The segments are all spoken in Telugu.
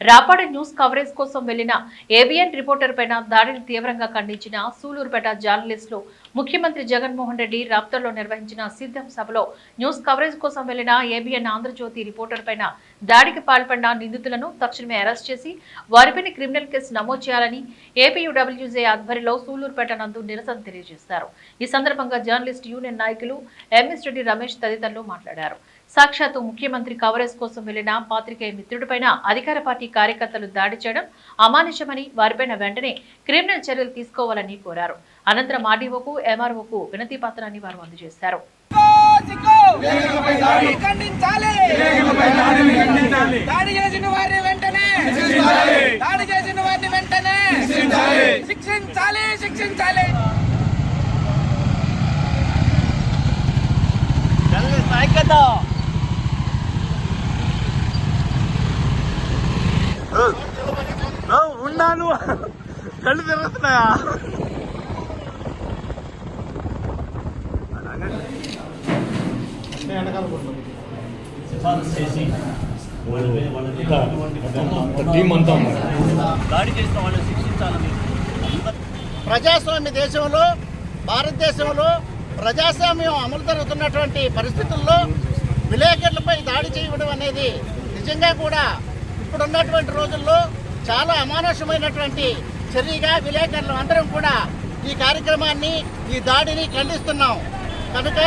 రాపాడ న్యూస్ కవరేజ్ కోసం వెళ్ళిన ఏబిఎన్ రిపోర్టర్ పైన దాడిని తీవ్రంగా ఖండించిన సూలూరుపేట జర్నలిస్టులు ముఖ్యమంత్రి జగన్మోహన్ రెడ్డి రాప్తర్లో నిర్వహించిన సిద్ధం సభలో న్యూస్ కవరేజ్ కోసం వెళ్ళిన ఏబిఎన్ ఆంధ్రజ్యోతి రిపోర్టర్ పైన దాడికి పాల్పడిన నిందితులను తక్షణమే అరెస్ట్ చేసి వారిపైన క్రిమినల్ కేసు నమోదు చేయాలని ఏపీయూడబ్ల్యూజే ఆధ్వర్యంలో సూలూరుపేట నందు నిరసన తెలియజేశారు. ఈ సందర్భంగా జర్నలిస్ట్ యూనియన్ నాయకులు ఎంఎస్ రెడ్డి రమేష్ తదితరులు మాట్లాడారు. సాక్షాత్తు ముఖ్యమంత్రి కవరేజ్ కోసం వెళ్ళిన పాత్రికేయ మిత్రుడిపైన అధికార పార్టీ కార్యకర్తలు దాడి చేయడం అమానుషమని వారిపైన వెంటనే క్రిమినల్ చర్యలు తీసుకోవాలని కోరారు. అనంతరం ఆర్డీఓకు ఎంఆర్ఓకు వినతి పత్రాన్ని వారు అందజేశారు. దాడి చేసిన వారిని వెంటనే దాడి చేసిన వారిని వెంటనే శిక్షించాలి శిక్షించాలి ఉన్నాను కళ్ళు తిరుగుతున్నాయా ప్రజాస్వామ్య దేశంలో భారతదేశంలో ప్రజాస్వామ్యం అమలు జరుగుతున్నటువంటి పరిస్థితుల్లో విలేకరులపై దాడి చేయడం అనేది నిజంగా కూడా ఇప్పుడున్నటువంటి రోజుల్లో చాలా అమానుషమైనటువంటి చర్యగా విలేకరులు అందరం కూడా ఈ కార్యక్రమాన్ని ఈ దాడిని ఖండిస్తున్నాం. కనుక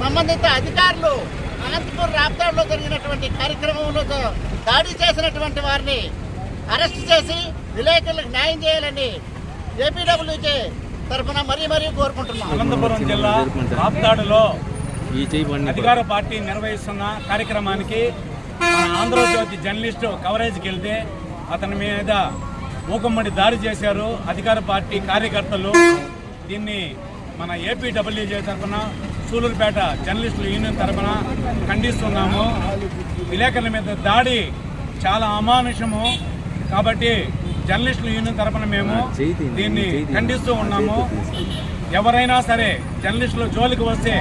సంబంధిత అధికారులు అనంతపూర్ రాప్తాడులో జరిగినటువంటి కార్యక్రమంలో దాడి చేసినటువంటి వారిని అరెస్ట్ చేసి విలేకరులకు న్యాయం చేయాలని ఏపీడబ్ల్యూజే తరఫున మరీ మరీ కోరుకుంటున్నాం. అనంతపురం జిల్లా రాప్తాడులో అధికార పార్టీ నిర్వహిస్తున్న కార్యక్రమానికి మన ఆంధ్రజ్యోతి జర్నలిస్టు కవరేజ్కి వెళ్తే అతని మీద మూకుమ్మడి దాడి చేశారు అధికార పార్టీ కార్యకర్తలు. దీన్ని మన ఏపీడబ్ల్యూజే తరఫున సూలూరుపేట జర్నలిస్టుల యూనియన్ తరఫున ఖండిస్తున్నాము. విలేకరుల మీద దాడి చాలా అమానుషము. కాబట్టి జర్నలిస్టుల యూనియన్ తరఫున మేము దీన్ని ఖండిస్తూ ఉన్నాము. ఎవరైనా సరే జర్నలిస్టులు జోలికి వస్తే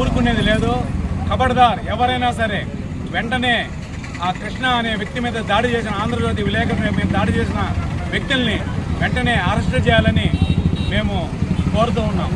ఊరుకునేది లేదు. ఖబర్దార్ ఎవరైనా సరే వెంటనే ఆ కృష్ణ అనే వ్యక్తి మీద దాడి చేసిన ఆంధ్రజ్యోతి విలేకరుల మీద దాడి చేసిన వ్యక్తుల్ని వెంటనే అరెస్ట్ చేయాలని మేము కోరుతూ ఉన్నాం.